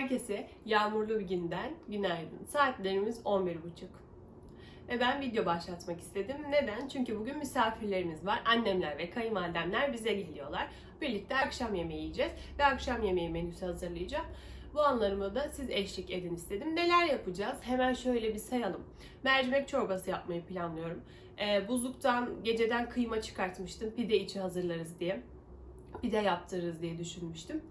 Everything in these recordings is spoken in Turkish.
Herkese yağmurlu bir günden günaydın. Saatlerimiz 11.30. Ve ben video başlatmak istedim. Neden? Çünkü bugün misafirlerimiz var. Annemler ve kayınvalidemler bize geliyorlar. Birlikte akşam yemeği yiyeceğiz ve akşam yemeği menüsü hazırlayacağım. Bu anlarıma da siz eşlik edin istedim. Neler yapacağız? Hemen şöyle bir sayalım. Mercimek çorbası yapmayı planlıyorum. Ee, buzluktan geceden kıyma çıkartmıştım. Pide içi hazırlarız diye. Pide yaptırırız diye düşünmüştüm.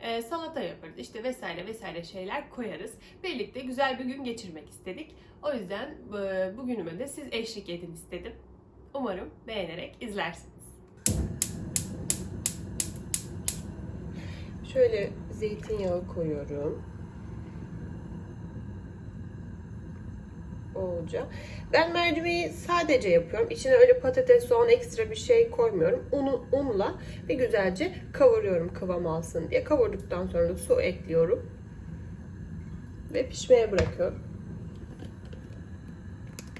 Ee, salata yaparız işte vesaire vesaire şeyler koyarız. Birlikte güzel bir gün geçirmek istedik. O yüzden bu- bugünüme de siz eşlik edin istedim. Umarım beğenerek izlersiniz. Şöyle zeytinyağı koyuyorum. Olacak. Ben mercimeği sadece yapıyorum. İçine öyle patates, soğan ekstra bir şey koymuyorum. Unu, unla ve güzelce kavuruyorum kıvam alsın diye. Kavurduktan sonra da su ekliyorum. Ve pişmeye bırakıyorum.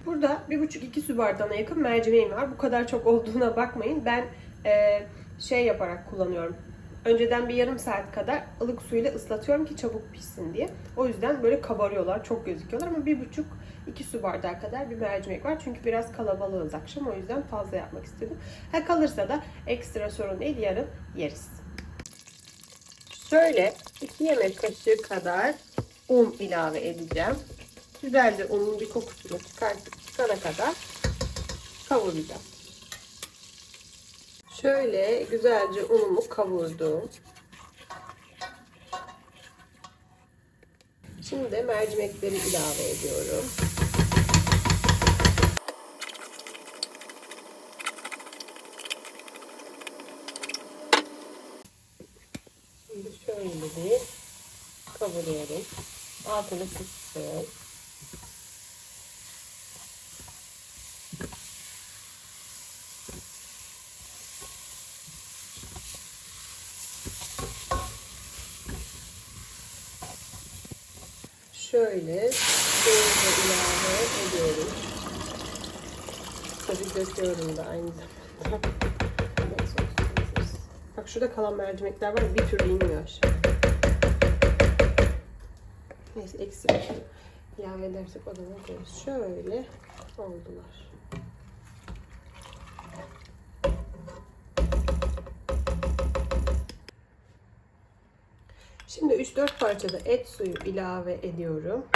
Burada 1,5-2 su bardağına yakın mercimeğim var. Bu kadar çok olduğuna bakmayın. Ben e, şey yaparak kullanıyorum. Önceden bir yarım saat kadar ılık suyla ıslatıyorum ki çabuk pişsin diye. O yüzden böyle kabarıyorlar, çok gözüküyorlar ama 1,5 2 su bardağı kadar bir mercimek var. Çünkü biraz kalabalığız akşam. O yüzden fazla yapmak istedim. Ha kalırsa da ekstra sorun değil. Yarın yeriz. Şöyle 2 yemek kaşığı kadar un ilave edeceğim. Güzelce unun bir kokusunu çıkartıp çıkana kadar kavuracağım. Şöyle güzelce unumu kavurdum. Şimdi de mercimekleri ilave ediyorum. Şimdi şöyle bir kavuruyorum. Altını Şöyle suyunu ilave ediyorum. Tabii döküyorum da aynı zamanda. Bak şurada kalan mercimekler var bir türlü inmiyor aşağı. Neyse eksik şey ilave edersek o zaman koyarız. Şöyle oldular. Şimdi 3-4 parçada et suyu ilave ediyorum.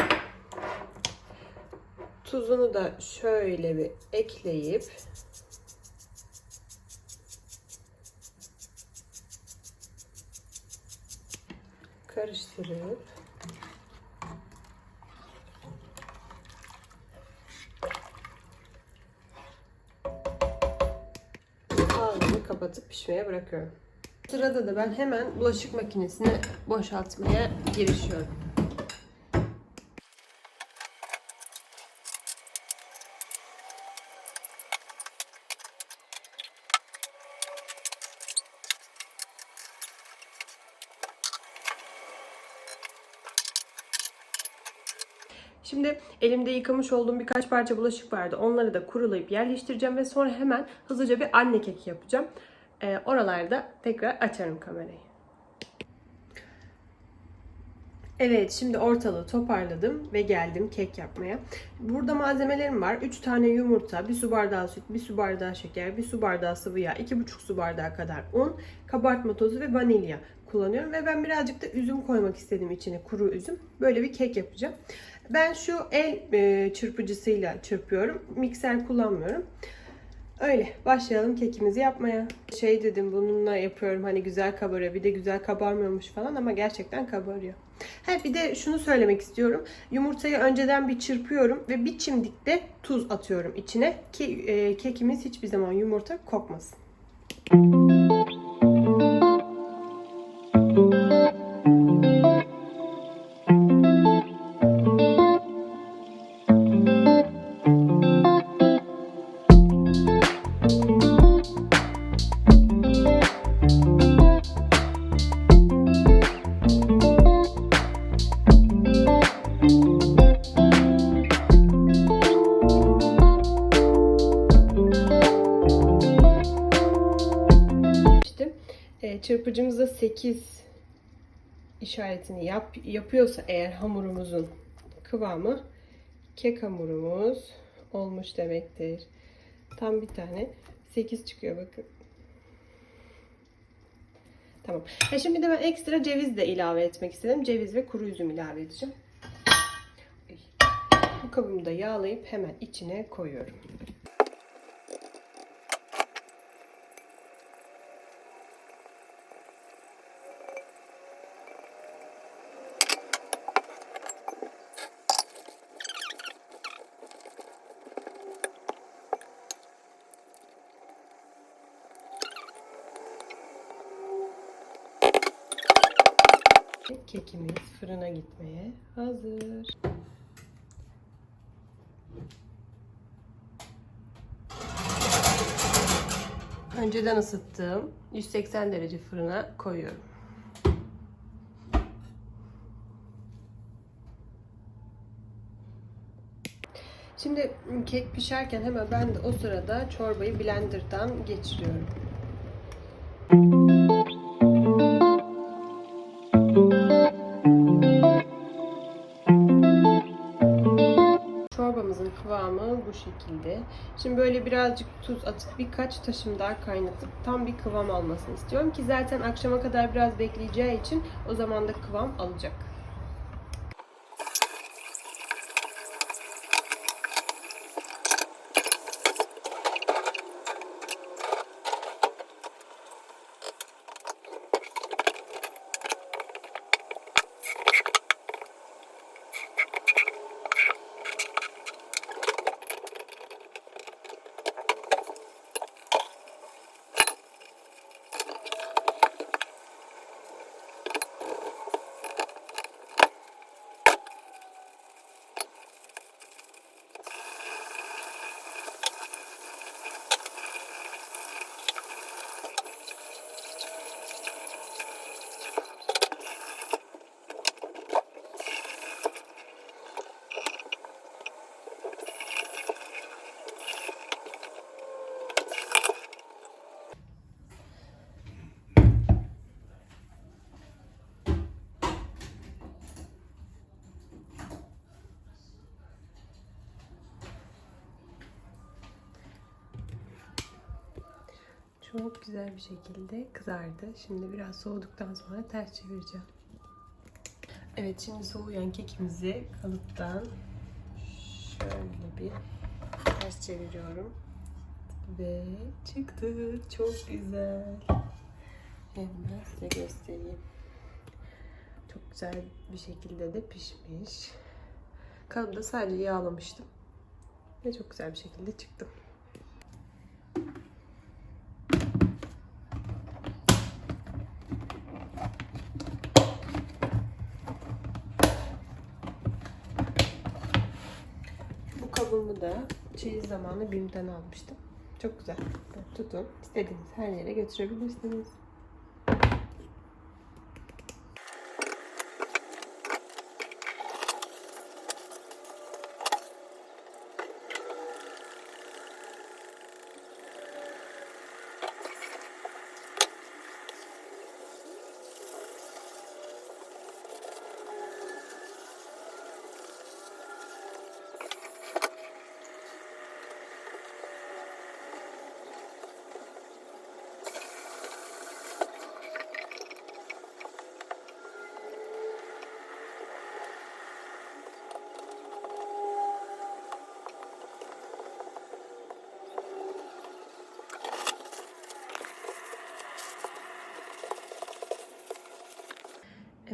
Tuzunu da şöyle bir ekleyip karıştırıp kapatıp pişmeye bırakıyorum. Sırada da ben hemen bulaşık makinesini boşaltmaya girişiyorum. Şimdi elimde yıkamış olduğum birkaç parça bulaşık vardı. Onları da kurulayıp yerleştireceğim ve sonra hemen hızlıca bir anne keki yapacağım. Ee, oralarda tekrar açarım kamerayı. Evet şimdi ortalığı toparladım ve geldim kek yapmaya. Burada malzemelerim var. 3 tane yumurta, 1 su bardağı süt, 1 su bardağı şeker, 1 su bardağı sıvı yağ, 2,5 su bardağı kadar un, kabartma tozu ve vanilya kullanıyorum. Ve ben birazcık da üzüm koymak istedim içine kuru üzüm. Böyle bir kek yapacağım. Ben şu el e, çırpıcısıyla çırpıyorum. Mikser kullanmıyorum. Öyle başlayalım kekimizi yapmaya. Şey dedim bununla yapıyorum hani güzel kabarıyor bir de güzel kabarmıyormuş falan ama gerçekten kabarıyor. Ha bir de şunu söylemek istiyorum. Yumurtayı önceden bir çırpıyorum ve bir çimdik de tuz atıyorum içine ki e, kekimiz hiçbir zaman yumurta kokmasın. E, çırpıcımızda 8 işaretini yap, yapıyorsa eğer hamurumuzun kıvamı kek hamurumuz olmuş demektir. Tam bir tane 8 çıkıyor bakın. Tamam. Ha şimdi de ben ekstra ceviz de ilave etmek istedim. Ceviz ve kuru üzüm ilave edeceğim. Bu kabımı da yağlayıp hemen içine koyuyorum. Kekimiz fırına gitmeye hazır. Önceden ısıttığım 180 derece fırına koyuyorum. Şimdi kek pişerken hemen ben de o sırada çorbayı blenderdan geçiriyorum. Kıvamı bu şekilde. Şimdi böyle birazcık tuz atıp birkaç taşım daha kaynatıp tam bir kıvam almasını istiyorum ki zaten akşama kadar biraz bekleyeceği için o zaman da kıvam alacak. Çok güzel bir şekilde kızardı. Şimdi biraz soğuduktan sonra ters çevireceğim. Evet şimdi soğuyan kekimizi kalıptan şöyle bir ters çeviriyorum. Ve çıktı. Çok güzel. Hemen size göstereyim. Çok güzel bir şekilde de pişmiş. Kalıpta sadece yağlamıştım. Ve çok güzel bir şekilde çıktı. Bu kabımı da çeyiz zamanı BİM'den almıştım. Çok güzel. Tutun. İstediğiniz her yere götürebilirsiniz.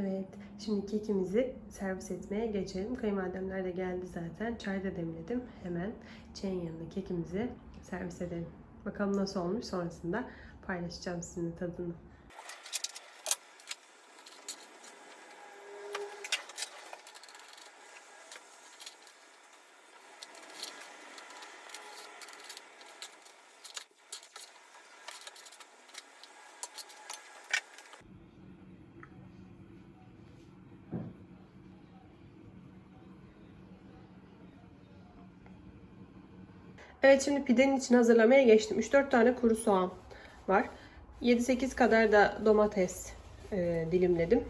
Evet, şimdi kekimizi servis etmeye geçelim. Kayınvalidemler de geldi zaten. Çay da demledim. Hemen çayın yanına kekimizi servis edelim. Bakalım nasıl olmuş sonrasında paylaşacağım sizinle tadını. Evet şimdi pidenin için hazırlamaya geçtim. 3-4 tane kuru soğan var. 7-8 kadar da domates e, dilimledim.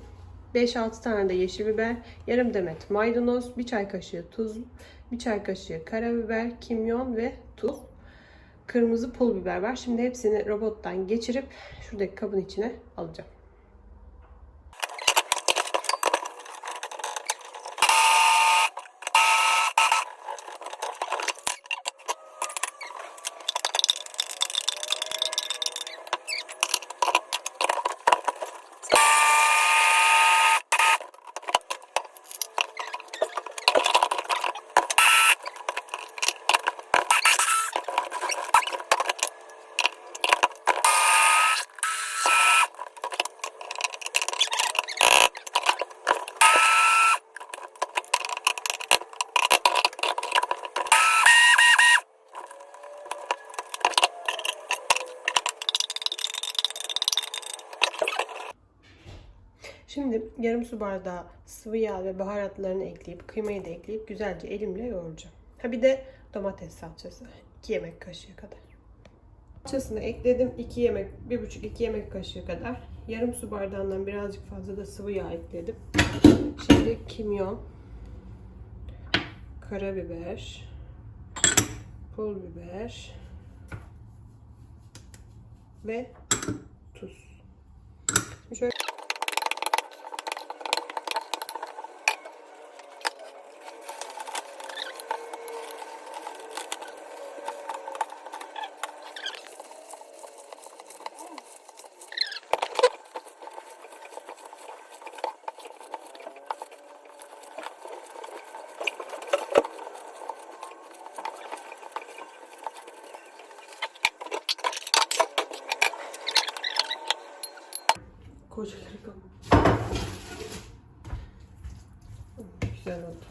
5-6 tane de yeşil biber, yarım demet maydanoz, bir çay kaşığı tuz, bir çay kaşığı karabiber, kimyon ve tuz. Kırmızı pul biber var. Şimdi hepsini robottan geçirip şuradaki kabın içine alacağım. Şimdi yarım su bardağı sıvı yağ ve baharatlarını ekleyip kıymayı da ekleyip güzelce elimle yoğuracağım. Ha bir de domates salçası 2 yemek kaşığı kadar. Salçasını ekledim 2 yemek 1,5-2 yemek kaşığı kadar. Yarım su bardağından birazcık fazla da sıvı yağ ekledim. Şimdi kimyon, karabiber, pul biber ve tuz. Şimdi şöyle Kocaları kapı. Güzel oldu.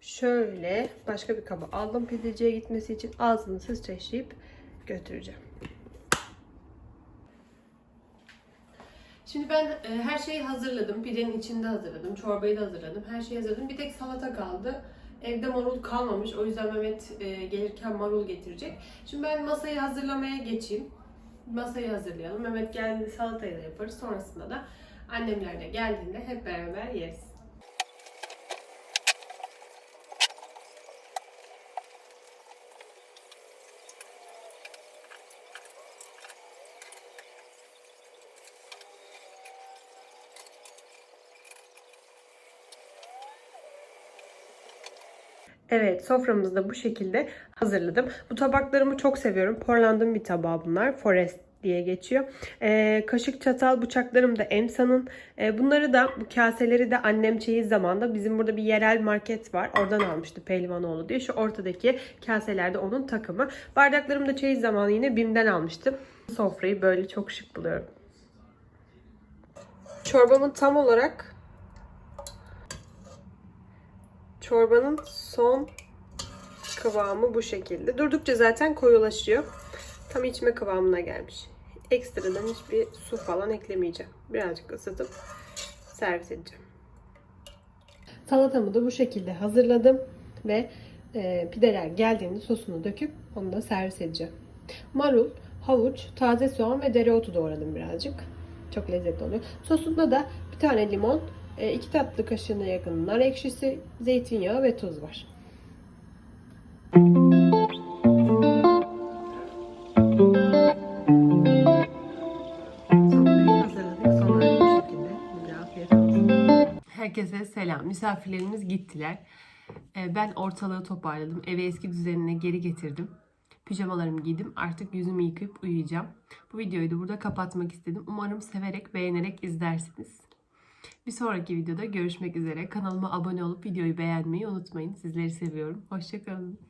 Şöyle başka bir kaba aldım pideciye gitmesi için ağzını sıçrayıp götüreceğim. Şimdi ben e, her şeyi hazırladım. Pidenin içinde hazırladım. Çorbayı da hazırladım. Her şeyi hazırladım. Bir tek salata kaldı. Evde marul kalmamış. O yüzden Mehmet e, gelirken marul getirecek. Şimdi ben masayı hazırlamaya geçeyim. Masayı hazırlayalım. Mehmet geldiğinde salatayı da yaparız. Sonrasında da annemler de geldiğinde hep beraber yeriz. Evet soframızı da bu şekilde hazırladım. Bu tabaklarımı çok seviyorum. Portland'ın bir tabağı bunlar. Forest diye geçiyor. Ee, kaşık, çatal, bıçaklarım da Emsa'nın. Ee, bunları da bu kaseleri de annem çeyiz zamanda bizim burada bir yerel market var. Oradan almıştı Pehlivanoğlu diye. Şu ortadaki kaselerde onun takımı. Bardaklarım da çeyiz zamanı yine BİM'den almıştım. Sofrayı böyle çok şık buluyorum. Çorbamın tam olarak Çorbanın son kıvamı bu şekilde. Durdukça zaten koyulaşıyor. Tam içme kıvamına gelmiş. Ekstradan hiçbir su falan eklemeyeceğim. Birazcık ısıtıp servis edeceğim. Salatamı da bu şekilde hazırladım ve e, pideler geldiğinde sosunu döküp onu da servis edeceğim. Marul, havuç, taze soğan ve dereotu doğradım birazcık. Çok lezzetli oluyor. Sosunda da bir tane limon, 2 tatlı kaşığına yakın nar ekşisi, zeytinyağı ve tuz var. Herkese selam. Misafirlerimiz gittiler. Ee, Ben ortalığı toparladım. Evi eski düzenine geri getirdim. Pijamalarımı giydim. Artık yüzümü yıkayıp uyuyacağım. Bu videoyu da burada kapatmak istedim. Umarım severek, beğenerek izlersiniz. Bir sonraki videoda görüşmek üzere. Kanalıma abone olup videoyu beğenmeyi unutmayın. Sizleri seviyorum. Hoşçakalın.